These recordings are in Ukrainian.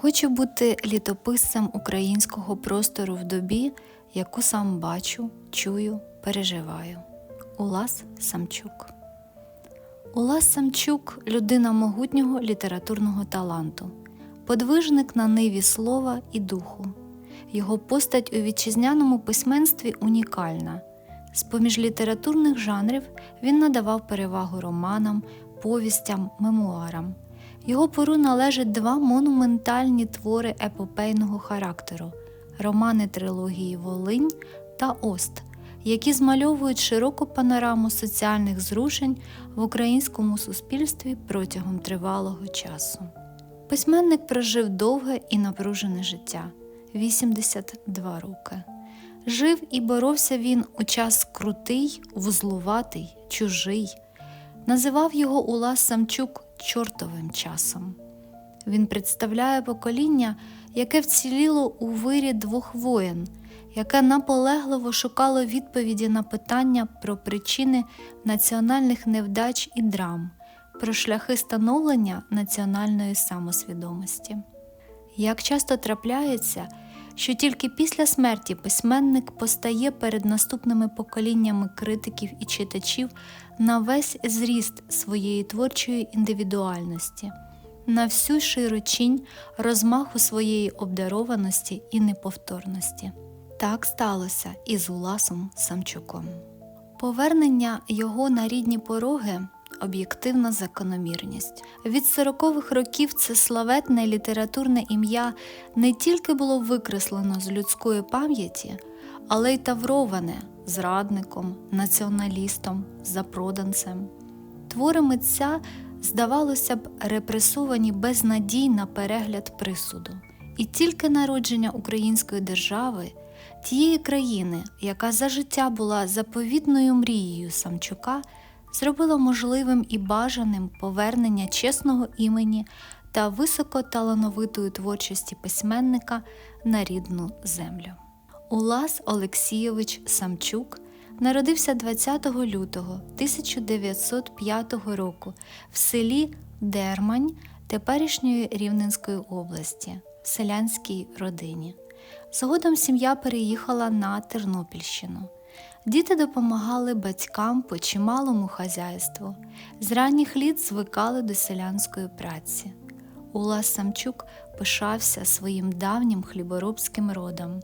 Хочу бути літописцем українського простору в добі, яку сам бачу, чую, переживаю. Улас Самчук. Улас Самчук людина могутнього літературного таланту, подвижник на ниві слова і духу. Його постать у вітчизняному письменстві унікальна. З поміж літературних жанрів він надавав перевагу романам, повістям, мемуарам. Його пору належать два монументальні твори епопейного характеру романи трилогії Волинь та Ост, які змальовують широку панораму соціальних зрушень в українському суспільстві протягом тривалого часу. Письменник прожив довге і напружене життя 82 роки. Жив і боровся він у час крутий, вузлуватий, чужий. Називав його Улас Самчук чортовим часом. Він представляє покоління, яке вціліло у вирі двох воєн, яке наполегливо шукало відповіді на питання про причини національних невдач і драм, про шляхи становлення національної самосвідомості. Як часто трапляється, що тільки після смерті письменник постає перед наступними поколіннями критиків і читачів на весь зріст своєї творчої індивідуальності, на всю широчінь розмаху своєї обдарованості і неповторності. Так сталося і з Уласом Самчуком. Повернення його на рідні пороги об'єктивна закономірність. Від сорокових років це славетне літературне ім'я не тільки було викреслено з людської пам'яті, але й тавроване зрадником, націоналістом, запроданцем. Твори митця, здавалося б, репресовані без надій на перегляд присуду. І тільки народження української держави, тієї країни, яка за життя була заповідною мрією Самчука, зробило можливим і бажаним повернення чесного імені та високоталановитої творчості письменника на рідну землю. Улас Олексійович Самчук народився 20 лютого 1905 року в селі Дермань теперішньої Рівненської області в селянській родині. Згодом сім'я переїхала на Тернопільщину. Діти допомагали батькам по чималому хазяйству, з ранніх літ звикали до селянської праці. Улас Самчук пишався своїм давнім хліборобським родом,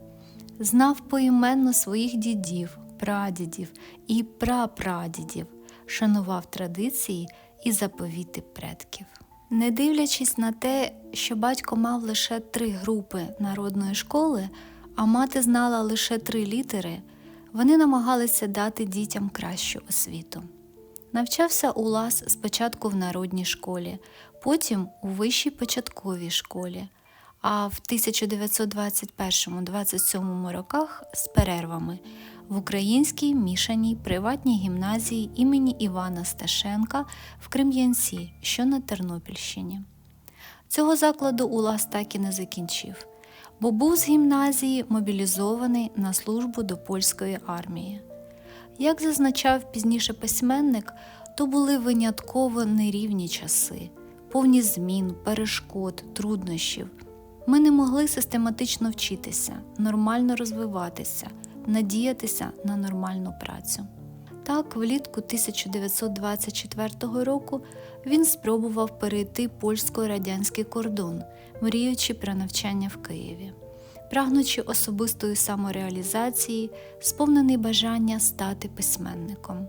знав поіменно своїх дідів, прадідів і прапрадідів, шанував традиції і заповіти предків. Не дивлячись на те, що батько мав лише три групи народної школи, а мати знала лише три літери вони намагалися дати дітям кращу освіту. Навчався Улас спочатку в народній школі, потім у вищій початковій школі, а в 1921-27 роках з перервами в українській мішаній приватній гімназії імені Івана Сташенка в Крем'янці, що на Тернопільщині. Цього закладу Улас так і не закінчив бо був з гімназії мобілізований на службу до польської армії. Як зазначав пізніше письменник, то були винятково нерівні часи, повні змін, перешкод, труднощів. Ми не могли систематично вчитися, нормально розвиватися, надіятися на нормальну працю. Так, влітку 1924 року він спробував перейти польсько-радянський кордон, мріючи про навчання в Києві, прагнучи особистої самореалізації, сповнений бажання стати письменником.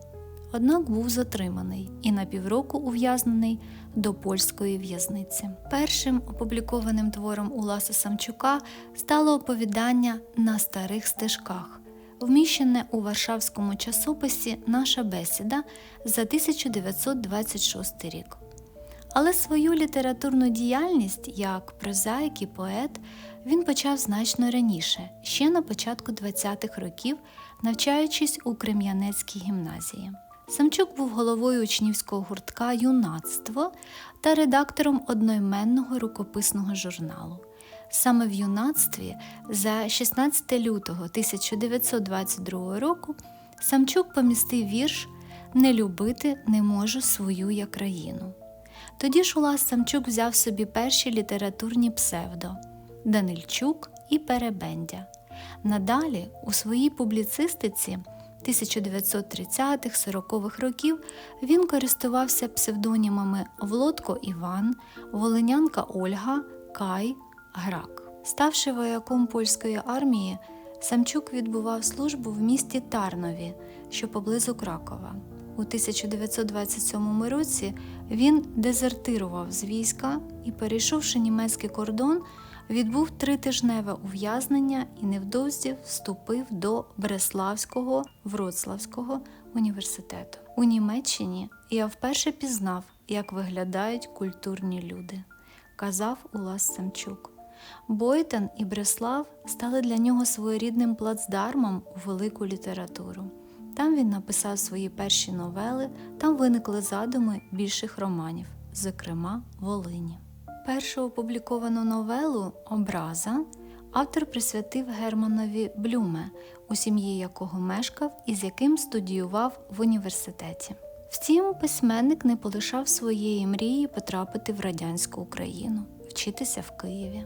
Однак був затриманий і на півроку ув'язнений до польської в'язниці. Першим опублікованим твором Уласа Самчука стало оповідання на старих стежках вміщене у Варшавському часописі Наша бесіда за 1926 рік. Але свою літературну діяльність як прозаїк і поет він почав значно раніше, ще на початку 20-х років, навчаючись у Крем'янецькій гімназії. Самчук був головою учнівського гуртка Юнацтво та редактором одноіменного рукописного журналу. Саме в юнацтві за 16 лютого 1922 року Самчук помістив вірш Не любити не можу свою я країну. Тоді ж Улас Самчук взяв собі перші літературні псевдо Данильчук і Перебендя. Надалі у своїй публіцистиці 1930-40-х років він користувався псевдонімами Влодко Іван, Волинянка Ольга, Кай, Грак. Ставши вояком польської армії, Самчук відбував службу в місті Тарнові, що поблизу Кракова. У 1927 році він дезертирував з війська і, перейшовши німецький кордон, відбув тритижневе ув'язнення і невдовзі вступив до Бреславського Вроцлавського університету. У Німеччині я вперше пізнав, як виглядають культурні люди, казав Улас Самчук. Бойтен і Бреслав стали для нього своєрідним плацдармом у велику літературу. Там він написав свої перші новели, там виникли задуми більших романів, зокрема Волині. Першу опубліковану новелу Образа автор присвятив Германові Блюме, у сім'ї якого мешкав і з яким студіював в університеті. Втім, письменник не полишав своєї мрії потрапити в радянську Україну, вчитися в Києві.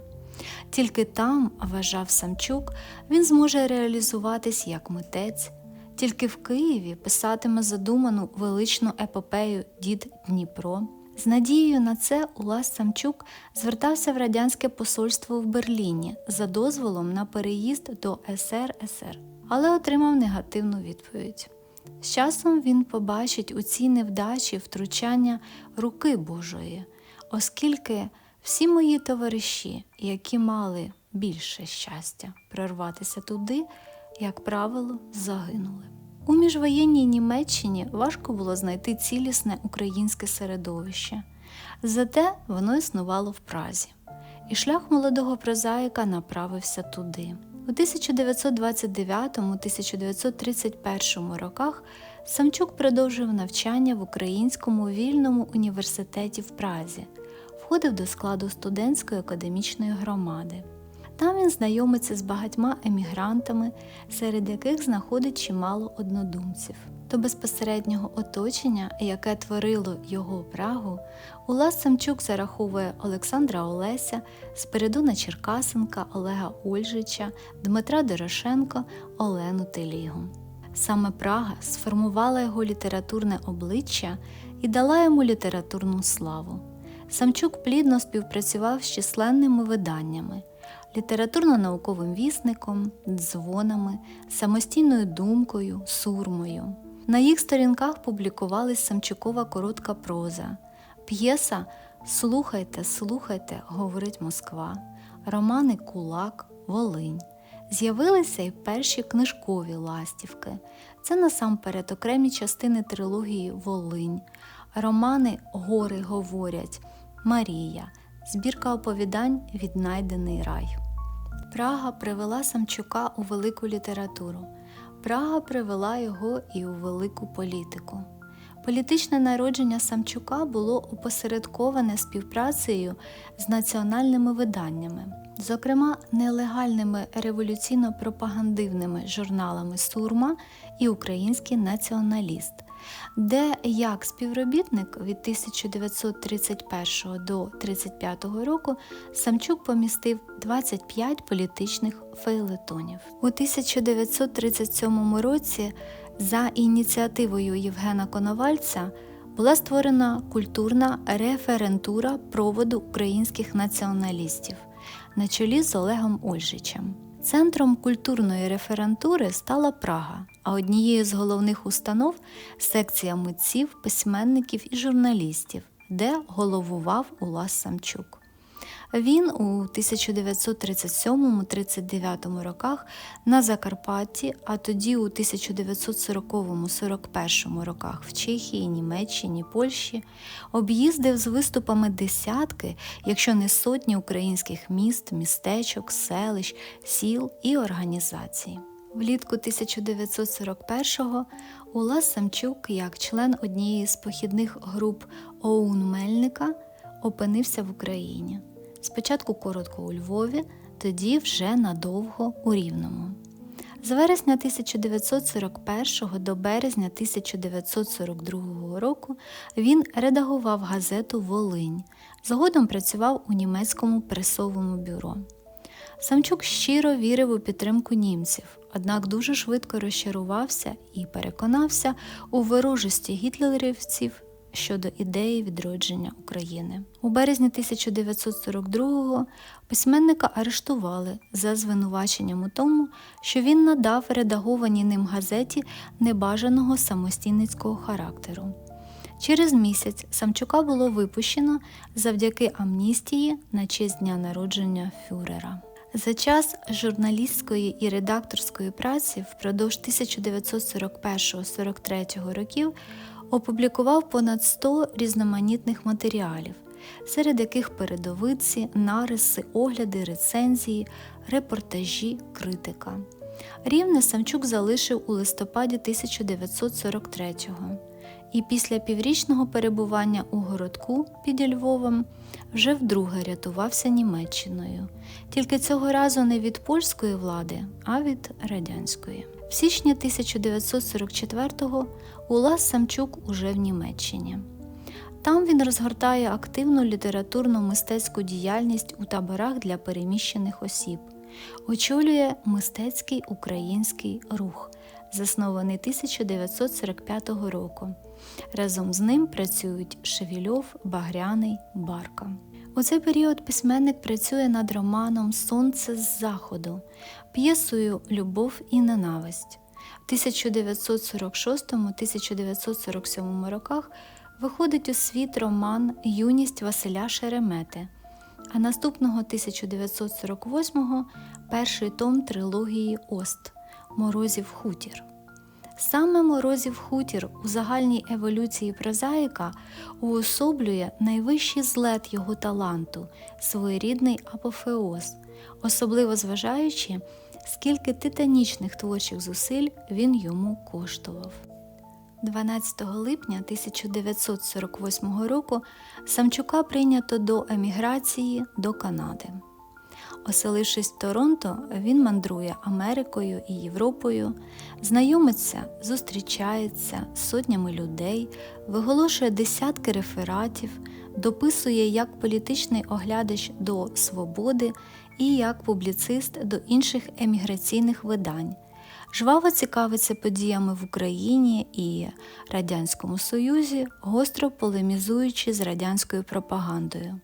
Тільки там, вважав Самчук, він зможе реалізуватись як митець, тільки в Києві писатиме задуману величну епопею Дід Дніпро. З надією на це Улас Самчук звертався в радянське посольство в Берліні за дозволом на переїзд до СРСР, але отримав негативну відповідь. З часом він побачить у цій невдачі втручання руки Божої, оскільки всі мої товариші, які мали більше щастя прорватися туди, як правило, загинули. У міжвоєнній Німеччині важко було знайти цілісне українське середовище, зате воно існувало в Празі, і шлях молодого прозаїка направився туди. У 1929-1931 роках Самчук продовжив навчання в Українському вільному університеті в Празі, входив до складу студентської академічної громади. Там він знайомиться з багатьма емігрантами, серед яких знаходить чимало однодумців. До безпосереднього оточення, яке творило його Прагу, Улас Самчук зараховує Олександра Олеся, Спиридона Черкасенка, Олега Ольжича, Дмитра Дорошенко, Олену Телігу. Саме Прага сформувала його літературне обличчя і дала йому літературну славу. Самчук плідно співпрацював з численними виданнями літературно-науковим вісником, дзвонами, самостійною думкою, сурмою. На їх сторінках публікувалась Самчукова коротка проза, п'єса Слухайте, слухайте, говорить Москва, романи Кулак, Волинь. З'явилися й перші книжкові ластівки. Це насамперед окремі частини трилогії Волинь, романи Гори говорять, Марія, збірка оповідань Віднайдений рай. Прага привела Самчука у велику літературу. Прага привела його і у велику політику. Політичне народження Самчука було опосередковане співпрацею з національними виданнями, зокрема нелегальними революційно-пропагандивними журналами Сурма і Український націоналіст, де як співробітник від 1931 до 1935 року Самчук помістив 25 політичних фейлетонів. У 1937 році за ініціативою Євгена Коновальця була створена культурна референтура проводу українських націоналістів на чолі з Олегом Ольжичем. Центром культурної референтури стала Прага, а однією з головних установ секція митців, письменників і журналістів, де головував Улас Самчук. Він у 1937-39 роках на Закарпатті, а тоді у 1940-41 роках в Чехії, Німеччині, Польщі об'їздив з виступами десятки, якщо не сотні українських міст, містечок, селищ, сіл і організацій. Влітку 1941-го Улас Самчук, як член однієї з похідних груп ОУН Мельника, опинився в Україні. Спочатку коротко у Львові, тоді вже надовго у Рівному. З вересня 1941 до березня 1942 року він редагував газету Волинь. Згодом працював у німецькому пресовому бюро. Самчук щиро вірив у підтримку німців, однак дуже швидко розчарувався і переконався у ворожості гітлерівців щодо ідеї відродження України. У березні 1942-го письменника арештували за звинуваченням у тому, що він надав редагованій ним газеті небажаного самостійницького характеру. Через місяць Самчука було випущено завдяки амністії на честь дня народження фюрера. За час журналістської і редакторської праці впродовж 1941-43 років опублікував понад 100 різноманітних матеріалів, серед яких передовиці, нариси, огляди, рецензії, репортажі, критика. Рівне Самчук залишив у листопаді 1943-го і після піврічного перебування у городку під Львовом вже вдруге рятувався Німеччиною, тільки цього разу не від польської влади, а від радянської. В січні 1944-го Улас Самчук уже в Німеччині. Там він розгортає активну літературну мистецьку діяльність у таборах для переміщених осіб, очолює мистецький український рух, заснований 1945 року. Разом з ним працюють Шевільов, Багряний, Барка. У цей період письменник працює над романом Сонце з заходу, п'єсою Любов і ненависть. В 1946-1947 роках виходить у світ роман Юність Василя Шеремети, а наступного 1948-го перший том трилогії Ост Морозів хутір. Саме Морозів хутір у загальній еволюції прозаїка уособлює найвищий злет його таланту, своєрідний апофеоз, особливо зважаючи, скільки титанічних творчих зусиль він йому коштував. 12 липня 1948 року Самчука прийнято до еміграції до Канади. Оселившись в Торонто, він мандрує Америкою і Європою, знайомиться, зустрічається з сотнями людей, виголошує десятки рефератів, дописує як політичний оглядач до свободи і як публіцист до інших еміграційних видань. Жваво цікавиться подіями в Україні і Радянському Союзі, гостро полемізуючи з радянською пропагандою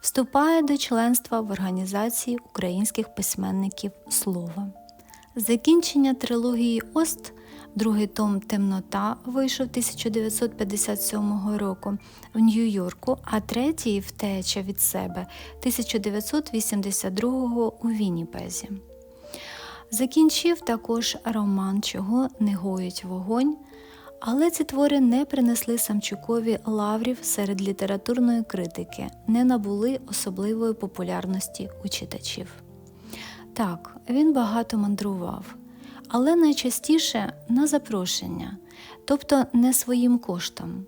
вступає до членства в Організації українських письменників Слова. Закінчення трилогії Ост, другий том Темнота вийшов 1957 року в Нью-Йорку, а третій Втеча від себе 1982 у Вінніпезі. Закінчив також роман Чого не гоїть вогонь. Але ці твори не принесли Самчукові лаврів серед літературної критики, не набули особливої популярності у читачів. Так, він багато мандрував, але найчастіше на запрошення, тобто не своїм коштом.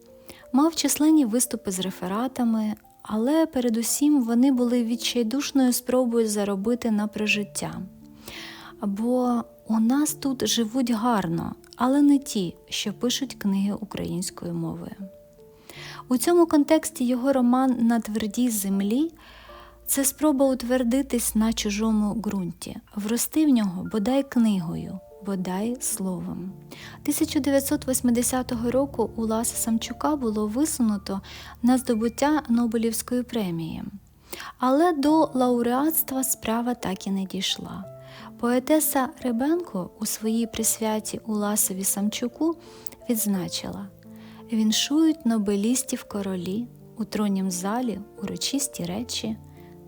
Мав численні виступи з рефератами, але передусім вони були відчайдушною спробою заробити на прожиття. Бо у нас тут живуть гарно, але не ті, що пишуть книги українською мовою. У цьому контексті його роман На твердій землі це спроба утвердитись на чужому ґрунті, врости в нього бодай книгою, бодай словом. 1980 року у Ласа Самчука було висунуто на здобуття Нобелівської премії, але до лауреатства справа так і не дійшла. Поетеса Ребенко у своїй присвяті Уласові Самчуку відзначила віншують нобелістів королі у тронім залі урочисті речі,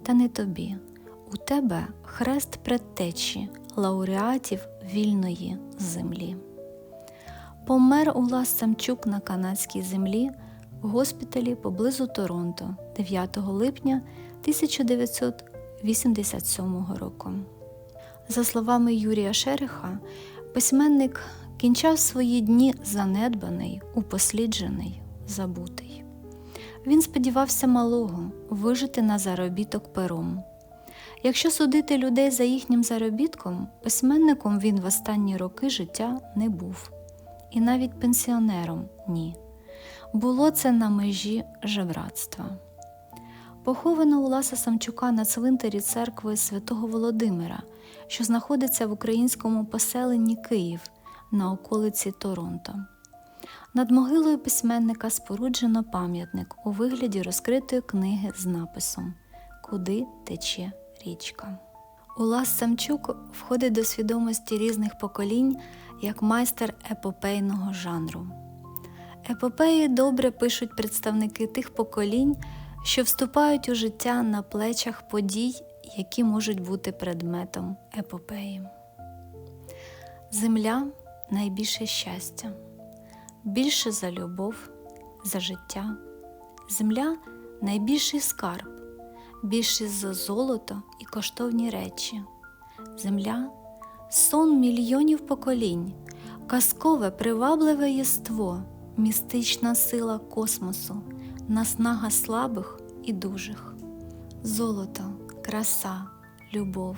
та не тобі. У тебе хрест предтечі лауреатів вільної землі. Помер Улас Самчук на канадській землі в госпіталі поблизу Торонто 9 липня 1987 року. За словами Юрія Шериха, письменник кінчав свої дні занедбаний, упосліджений, забутий. Він сподівався малого вижити на заробіток пером. Якщо судити людей за їхнім заробітком, письменником він в останні роки життя не був, і навіть пенсіонером ні. Було це на межі жебратства. Поховано Уласа Самчука на цвинтарі церкви святого Володимира, що знаходиться в українському поселенні Київ на околиці Торонто. Над могилою письменника споруджено пам'ятник у вигляді розкритої книги з написом Куди тече річка. Улас Самчук входить до свідомості різних поколінь як майстер епопейного жанру. Епопеї добре пишуть представники тих поколінь, що вступають у життя на плечах подій, які можуть бути предметом епопеї. Земля найбільше щастя, більше за любов, за життя. Земля найбільший скарб, більше за золото і коштовні речі. Земля сон мільйонів поколінь, казкове привабливе єство, містична сила космосу, наснага слабих і дужих. Золото, краса, любов,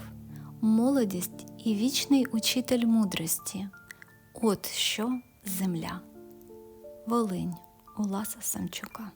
молодість і вічний учитель мудрості. От що земля. Волинь Уласа Самчука.